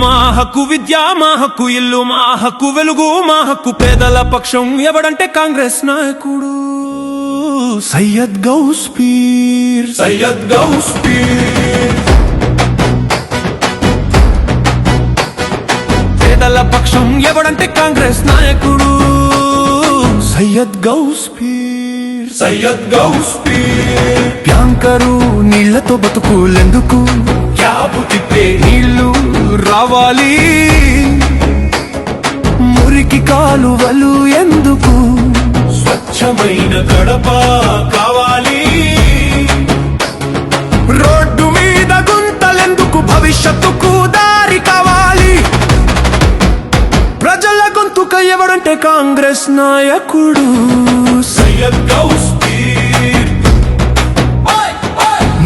హక్కు విద్య మా హక్కు ఇల్లు మా హక్కు వెలుగు మా హక్కు పేదల పక్షం. ఎవడంటే కాంగ్రెస్ నాయకుడు? సయ్యద్ గౌస్ పీర్ సయ్యద్ గౌస్ పీర్ పేదల పక్షం. ఎవడంటే కాంగ్రెస్ నాయకుడు? సయ్యద్ గౌస్ పీర్ సయ్యద్ గౌస్ పీర్ ప్యాంకరు నీళ్ళతో బతుకులెందుకు? రావాలి మురికి కాలువలు ఎందుకు? స్వచ్ఛమైన గడప కావాలి. రోడ్డు మీద గుంతలెందుకు భవిష్యత్తుకు దారి కావాలి. ప్రజల గొంతుక ఎవడంటే కాంగ్రెస్ నాయకుడు? సయ్యద్.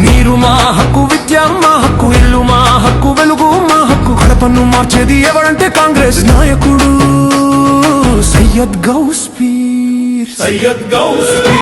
నీరు మా హక్కు విద్య మా హక్కు ఇల్లు మా హక్కు హక్కు మార్చేది ఎవడంటే కాంగ్రెస్ నాయకుడు సయ్యద్ గౌస్ పీర్ సయ్యద్ గౌస్